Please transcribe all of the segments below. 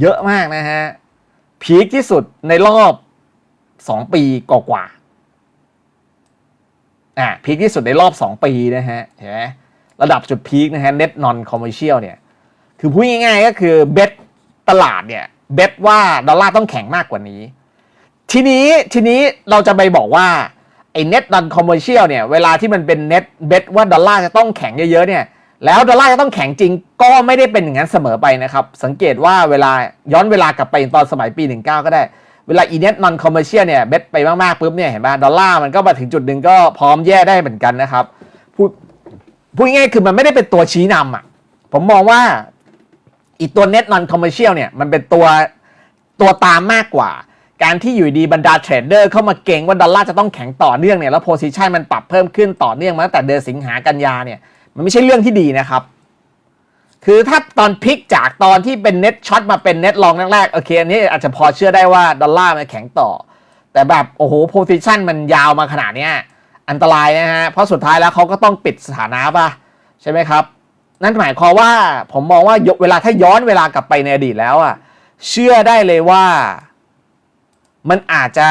เยอะมากนะฮะ พีคที่สุดในรอบสองปีกว่าๆอะพีคที่สุดในรอบสองปีนะฮะเห็นไหมระดับจุดพีคนะฮะ net non commercial เนี่ย คือพูดง่ายๆก็คือเบสตลาดเนี่ยเบสว่าดอลลาร์ต้องแข็งมากกว่านี้ ทีนี้ทีนี้เราจะไปบอกว่าไอ้ net non commercial เนี่ย เวลาที่มันเป็น net bet ว่าดอลลาร์จะต้องแข็งเยอะๆเนี่ย แล้วดอลลาร์จะต้องแข็งจริงก็ไม่ได้เป็นอย่างนั้นเสมอไปนะครับ สังเกตว่าเวลาย้อนเวลากลับไปตอนสมัยปี 19 ก็ได้ เวลา e net non commercial เชียลเนี่ยเบ็ดไปมากๆปุ๊บเนี่ยเห็นป่ะดอลลาร์มันก็มาถึงจุดหนึ่งก็พร้อมแย่ได้เหมือนกันนะครับพูดพูดง่ายๆคือมันไม่ได้เป็นตัวชี้นำอะผมมองว่าอีตัว net non commercial เนี่ยมันเป็นตัวตัวตามมากกว่า การที่อยู่ดีบรรดาเทรดเดอร์เข้ามาเก่งว่าดอลลาร์จะต้องแข็งต่อเนื่องเนี่ยแล้วโพซิชันมันปรับเพิ่มขึ้นต่อเนื่องมาตั้งแต่เดือนสิงหากันยาเนี่ย มันไม่ใช่เรื่องที่ดีนะครับ คือถ้าตอนพลิกจากตอนที่เป็นเน็ตช็อตมาเป็นเน็ตลองแรกๆโอเคอันนี้อาจจะพอเชื่อได้ว่าดอลลาร์มันแข็งต่อ แต่แบบโอ้โหโพซิชันมันยาวมาขนาดเนี้ยอันตรายนะฮะเพราะสุดท้ายแล้วเขาก็ต้องปิดสถานะป่ะใช่ไหมครับ นั่นหมายความว่าผมมองว่าเวลาถ้าย้อนเวลากลับไปในอดีตแล้วอะเชื่อได้เลยว่ามันอาจจะ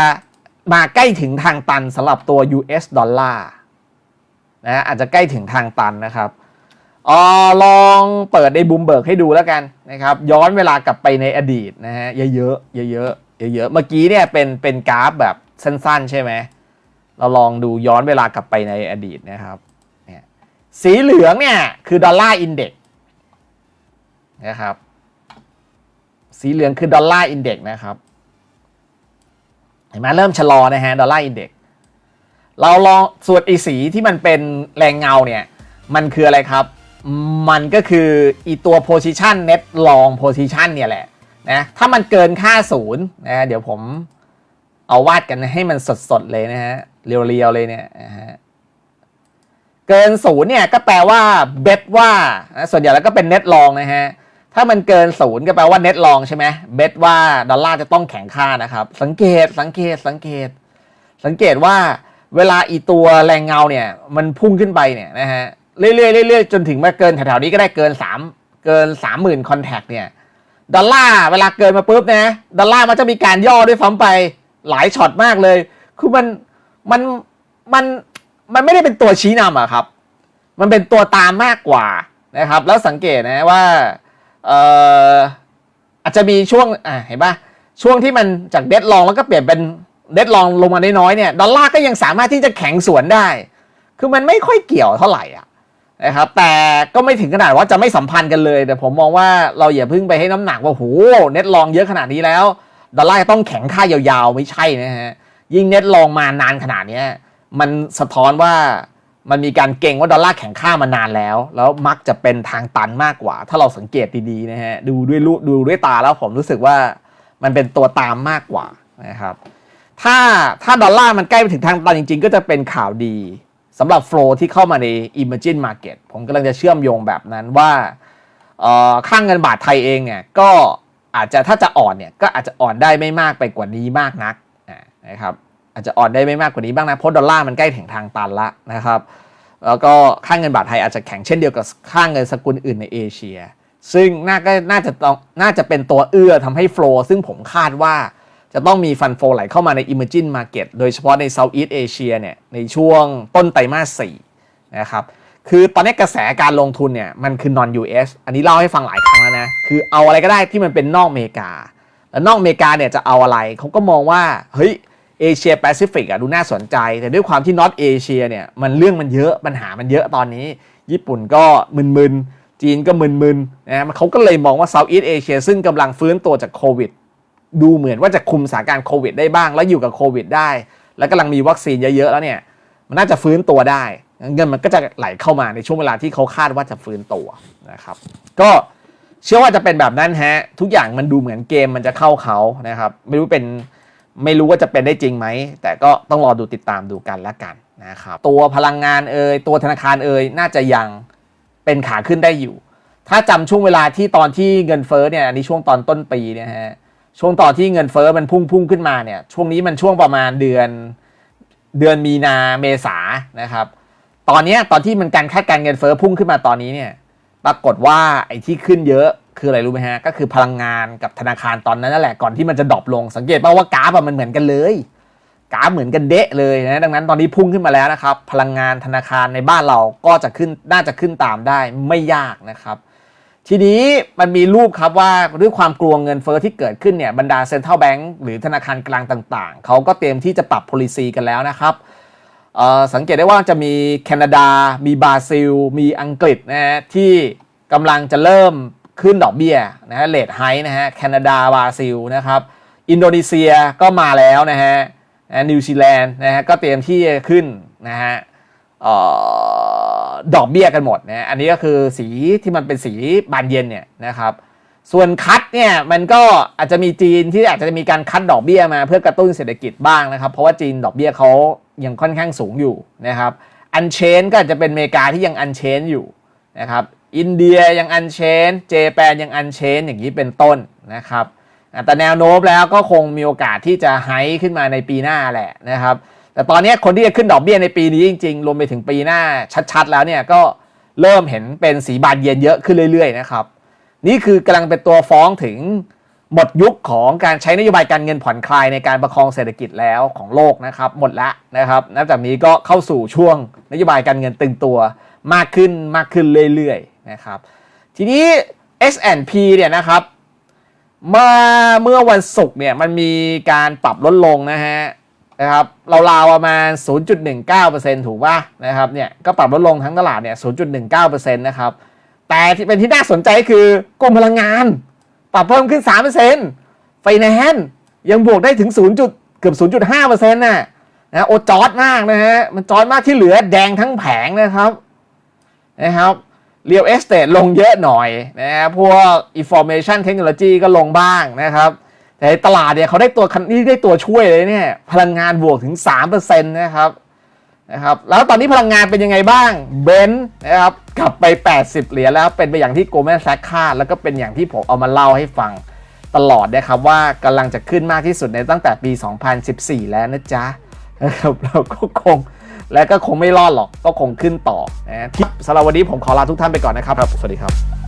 มาใกล้ถึงทางตันสำหรับตัว US ดอลลาร์ นะฮะอาจจะใกล้ถึงทางตันนะครับออลองเปิดในบูมเบิร์กให้ดูแล้วกันนะครับย้อนเวลากลับไปในอดีตนะฮะเยอะๆเยอะๆเยอะๆเมื่อกี้เนี่ยเป็นเป็นกราฟแบบสั้นๆ ใช่ไหมเราลองดูย้อนเวลากลับไปในอดีตนะครับเนี่ยสีเหลืองเนี่ยคือดอลลาร์อินเด็กนะครับสีเหลืองคือดอลลาร์อินเด็กนะครับเห็นไหมเริ่มชะลอนะฮะดอลลาร์อินเด็ก เราลองส่วนไอสีที่มันเป็นแรงเงาเนี่ย มันคืออะไรครับ มันก็คืออีตัว position net long position เนี่ยแหละนะถ้ามันเกินค่าศูนย์นะเดี๋ยวผมเอาวาดกันให้มันสดๆเลยนะฮะเรียวๆเลยเนี่ยนะฮะเกินศูนย์เนี่ยก็แปลว่าเบ t ว่านะส่วนใหญ่แล้วก็เป็น net long นะฮะถ้ามันเกินศูนย์ก็แปลว่าเน็ตลองใช่ไหมเบสว่าดอลลาร์จะต้องแข็งค่านะครับ สังเกตสังเกตสังเกต สังเกตว่า เวลาอีตัวแรงเงาเนี่ย มันพุ่งขึ้นไปเนี่ยนะฮะเรื่อยๆเรื่อยๆจนถึงมาเกินแถวๆนี้ก็ได้เกินสามเกินสามหมื่นคอนแทคเนี่ยดอลลาร์เวลาเกินมาปุ๊บนะดอลลาร์มันจะมีการย่อด้วยซ้ำไปหลายช็อตมากเลย คือมันมันมันมันไม่ได้เป็นตัวชี้นำอะครับ มันเป็นตัวตามมากกว่านะครับ แล้วสังเกตนะว่าเอ่ออาจจะมีช่วงอ่าเห็นปะช่วงที่มันจากเดดลองแล้วก็เปลี่ยนเป็น เดดลองลงมาได้น้อยเนี่ย ดอลลาร์ก็ยังสามารถที่จะแข็งสวนได้ คือมันไม่ค่อยเกี่ยวเท่าไหร่อะนะครับ แต่ก็ไม่ถึงขนาดว่าจะไม่สัมพันธ์กันเลย แต่ผมมองว่าเราอย่าเพิ่งไปให้น้ำหนักว่าโหเน็ตลองเยอะขนาดนี้แล้ว ดอลลาร์จะต้องแข็งค่ายาวๆ ไม่ใช่นะฮะ ยิ่งเน็ตลองมานานขนาดเนี้ยมันสะท้อนว่ามันมีการเก่งว่าดอลลาร์แข็งค่ามานานแล้ว แล้วมักจะเป็นทางตันมากกว่า ถ้าเราสังเกตดีๆนะฮะ ดูด้วยรูดูด้วยตาแล้วผมรู้สึกว่ามันเป็นตัวตามมากกว่านะครับ ถ้าถ้าดอลลาร์มันใกล้ไปถึงทางตันจริง ๆ ก็จะเป็นข่าวดีสำหรับโฟลที่เข้ามาใน emerging market ผมกำลังจะเชื่อมโยงแบบนั้นว่าเอ่อค่างเงินบาทไทยเองเนี่ยก็อาจจะถ้าจะอ่อนเนี่ยก็อาจจะอ่อนได้ไม่มากไปกว่านี้มากนักนะครับอาจจะอ่อนได้ไม่มากกว่านี้บ้างนะเพราะดอลลาร์มันใกล้ถึงทางตันละนะครับแล้วก็ค่างเงินบาทไทยอาจจะแข็งเช่นเดียวกับค่างเงินสกุลอื่นในเอเชีย ซึ่งน่าก็น่าจะต้องน่าจะเป็นตัวเอื้อทำให้โฟลซึ่งผมคาดว่า จะต้องมีฟันโฟไหลเข้ามาใน emerging market โดยเฉพาะใน Southeast Asia เนี่ยในช่วงต้นไตรมาส4นะครับคือตอนนี้กระแสการลงทุนเนี่ยมันคือ non US อันนี้เล่าให้ฟังหลายครั้งแล้วนะ คือเอาอะไรก็ได้ที่มันเป็นนอกอเมริกา แล้วนอกอเมริกาเนี่ยจะเอาอะไรเขาก็มองว่า เฮ้ยเอเชียแปซิฟิกอะดูน่าสนใจ แต่ด้วยความที่นอตเอเชียเนี่ยมันเรื่องมันเยอะปัญหามันเยอะตอนนี้ ญี่ปุ่นก็มึนๆ จีนก็มึนๆนะเขาก็เลยมองว่าเซาท์อีสเอเชียซึ่งกำลังฟื้นตัวจากโควิด ดูเหมือนว่าจะคุมสถานการณ์โควิดได้บ้าง แล้วอยู่กับโควิดได้ แล้วกำลังมีวัคซีนเยอะๆแล้วเนี่ย มันน่าจะฟื้นตัวได้ เงินมันก็จะไหลเข้ามาในช่วงเวลาที่เขาคาดว่าจะฟื้นตัวนะครับ ก็เชื่อว่าจะเป็นแบบนั้นฮะ ทุกอย่างมันดูเหมือนเกมมันจะเข้าเขานะครับ ไม่รู้เป็นไม่รู้ว่าจะเป็นได้จริงไหม แต่ก็ต้องรอดูติดตามดูกันละกันนะครับ ตัวพลังงานเอ่ยตัวธนาคารเอ่ยน่าจะยังเป็นขาขึ้นได้อยู่ ถ้าจำช่วงเวลาที่ตอนที่เงินเฟ้อเนี่ยอันนี้ช่วงตอนต้นปีเนี่ยฮะ ช่วงต่อที่เงินเฟ้อมันพุ่งพุ่งขึ้นมาเนี่ยช่วงนี้มันช่วงประมาณเดือนเดือนมีนาเมษานะครับ ตอนนี้ตอนที่มันการคาดการเงินเฟ้อพุ่งขึ้นมาตอนนี้เนี่ยปรากฏว่าไอ้ที่ขึ้นเยอะคืออะไรรู้ไหมฮะก็คือพลังงานกับธนาคารตอนนั้นนั่นแหละก่อนที่มันจะดรอปลงสังเกตป่าว่ากราฟอะมันเหมือนกันเลยกราฟเหมือนกันเดะเลยนะดังนั้นตอนนี้พุ่งขึ้นมาแล้วนะครับ พลังงานธนาคารในบ้านเราก็จะขึ้นน่าจะขึ้นตามได้ไม่ยากนะครับ ทีนี้มันมีรูปครับว่าด้วยความกลัวเงินเฟอ้อที่เกิดขึ้นเนี่ยบรรดาเซ็นทรัลแบงก์หรือธนาคารกลางต่างๆ เขาก็เตรียมที่จะปรับ policy กันแล้วนะครับสังเกตได้ว่าจะมีแคนาดา มีบราซิล มีอังกฤษนะฮะที่กำลังจะเริ่มขึ้นดอกเบี้ยนะฮะเลทไฮนะฮะแคนาดาบราซิลนะครับอินโดนีเซียก็มาแล้วนะฮะนิวซีแลนด์นะฮะก็เตรียมที่จะขึ้นนะฮะ ดอกเบี้ยกันหมดนะอันนี้ก็คือสีที่มันเป็นสีบานเย็นเนี่ยนะครับส่วนคัดเนี่ยมันก็อาจจะมีจีนที่อาจจะมีการคัดดอกเบี้ยมาเพื่อกระตุ้นเศรษฐกิจบ้างนะครับ เพราะว่าจีนดอกเบี้ยเขายังค่อนข้างสูงอยู่นะครับอันเชนก็อาจจะเป็นอเมริกาที่ยังอันเชนอยู่นะครับอินเดียยังอันเชนเจแปนยังอันเชนอย่างนี้เป็นต้นนะครับแต่แนวโน้มแล้วก็คงมีโอกาสที่จะไฮขึ้นมาในปีหน้าแหละนะครับ แต่ตอนนี้คนที่จะขึ้นดอกเบี้ยในปีนี้จริง ๆ รวมไปถึงปีหน้าชัดๆ แล้วเนี่ยก็เริ่มเห็นเป็นสีบานเย็นเยอะขึ้นเรื่อยๆนะครับนี่คือกำลังเป็นตัวฟ้องถึงหมดยุคของการใช้นโยบายการเงินผ่อนคลายในการประคองเศรษฐกิจแล้วของโลกนะครับ หมดละนะครับนับจากนี้ก็เข้าสู่ช่วงนโยบายการเงินตึงตัวมากขึ้นมากขึ้นเรื่อยๆนะครับ ทีนี้ S&P เนี่ยนะครับเมื่อเมื่อวันศุกร์เนี่ยมันมีการปรับลดลงนะฮะ นะครับราวประมาณ 0.19%ถูกป่ะนะครับเนี่ยก็ปรับลดลงทั้งตลาดเนี่ย 0.19%นะครับแต่ที่เป็นที่น่าสนใจคือกลุ่มพลังงาน ปรับเพิ่มขึ้น 3%ไฟแนนซ์ยังบวกได้ถึง 0. เกือบ 0.5%น่ะนะโอจอดมากนะฮะมันจอดมากที่เหลือแดงทั้งแผงนะครับนะครับเรียลเอสเต e ลงเยอะหน่อยนะฮะพวก information technology ก็ลงบ้างนะครับ แต่ในตลาดเนี่ยเขาได้ตัวคันนี่ได้ตัวช่วยเลยเนี่ยพลังงานบวกถึง3%นะครับนะครับแล้วตอนนี้พลังงานเป็นยังไงบ้างเบนซ์นะครับกลับไป 80 เหรียญแล้วเป็นไปอย่างที่โกลแมนแซคคาดแล้วก็เป็นอย่างที่ผมเอามาเล่าให้ฟังตลอดนะครับว่ากำลังจะขึ้นมากที่สุดในตั้งแต่ปี 2014 แล้วนะจ๊ะนะครับเราก็คงและก็คงไม่รอดหรอกก็คงขึ้นต่อนะที่สำหรับวันนี้ผมขอลาทุกท่านไปก่อนนะครับ สวัสดีครับ